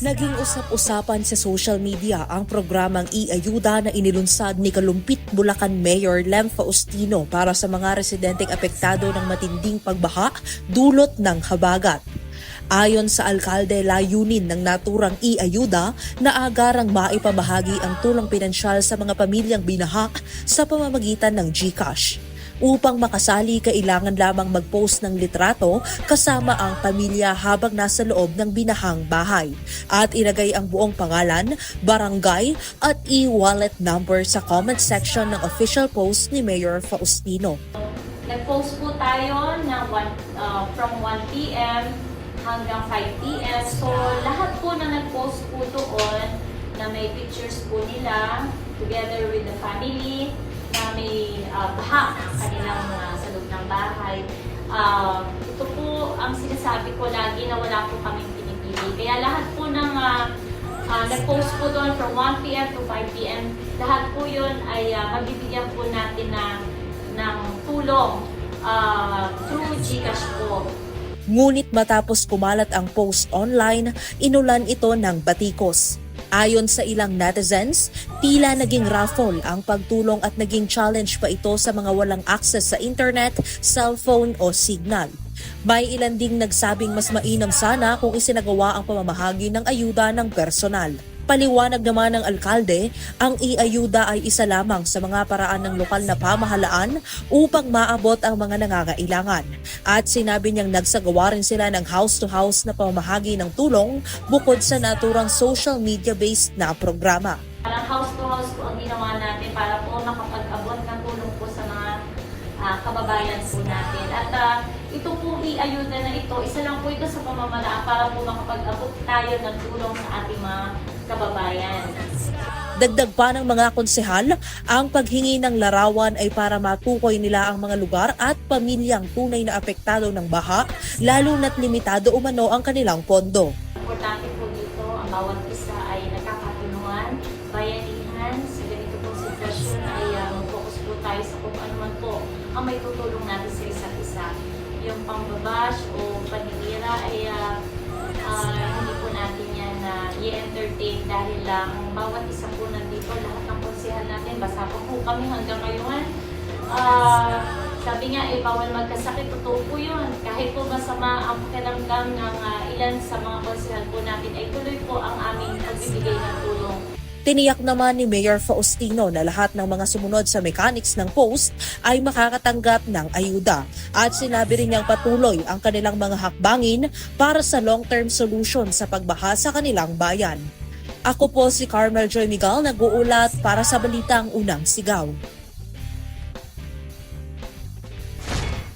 Naging usap-usapan sa social media ang programang i-ayuda na inilunsad ni Kalumpit Bulacan Mayor Lem Faustino para sa mga residenteng apektado ng matinding pagbaha dulot ng habagat. Ayon sa alkalde, layunin ng naturang i-ayuda na agarang maipamahagi ang tulong pinansyal sa mga pamilyang binaha sa pamamagitan ng GCash. Upang makasali, kailangan lamang mag-post ng litrato kasama ang pamilya habang nasa loob ng binahang bahay at ilagay ang buong pangalan, barangay at e-wallet number sa comment section ng official post ni Mayor Faustino. Nag-post po tayo ng one, uh, from 1 p.m. hanggang 5 p.m. So, lahat po na nag-post po doon na may pictures po nila together with the family na may uh, baha kanilang uh, sa loob ng bahay. Uh, ito po ang sinasabi ko lagi na wala po kaming pinipili. Kaya lahat po ng uh, uh, nag-post po doon from 1 p.m. to 5 p.m. Lahat po yun ay uh, mabibigyan po natin ng, ng tulong uh, through Gcash po. Ngunit matapos kumalat ang post online, inulan ito ng batikos. Ayon sa ilang netizens, tila naging raffle ang pagtulong at naging challenge pa ito sa mga walang access sa internet, cellphone o signal. May ilan ding nagsabing mas mainam sana kung isinagawa ang pamamahagi ng ayuda ng personal. Paliwanag naman ng alkalde, ang i-ayuda ay isa lamang sa mga paraan ng lokal na pamahalaan upang maabot ang mga nangangailangan. At sinabi niyang nagsagawa rin sila ng house-to-house na pamamahagi ng tulong bukod sa naturang social media-based na programa. Parang house to house po ang ginawa natin para po makapag-abot ng tulong po sa mga ah, kababayan po natin. At ah, ito pong i-ayuda na ito, isa lang po ito sa pamamaraan para po makapag-abot tayo ng tulong sa ating mga kababayan. Dagdag pa ng mga konsehal, ang paghingi ng larawan ay para matukoy nila ang mga lugar at pamilyang tunay na apektado ng baha, lalo na't limitado umano ang kanilang pondo. Importante po dito, ang bawat isa ay nagkakatulungan, bayanihan, sa ganito pong sitwasyon ay uh, mag-focus po tayo sa kung ano man po ang may tutulong natin sa isa't isa. Yung pangbabash o paninira lang bawat isa po nandito, lahat ng konsehan natin, basta po po kami hanggang ngayon. Ah, sabi nga, eh, bawal magkasakit. Totoo po yun. Kahit po masama ang pakiramdam ng ah, ilan sa mga konsehan po natin, ay tuloy po ang aming pagbibigay ng tulong. Tiniyak naman ni Mayor Faustino na lahat ng mga sumunod sa mechanics ng post ay makakatanggap ng ayuda at sinabi rin niyang patuloy ang kanilang mga hakbangin para sa long-term solution sa pagbaha sa kanilang bayan. Ako po si Carmel Joy Miguel, nag-uulat para sa Balitang Unang Sigaw.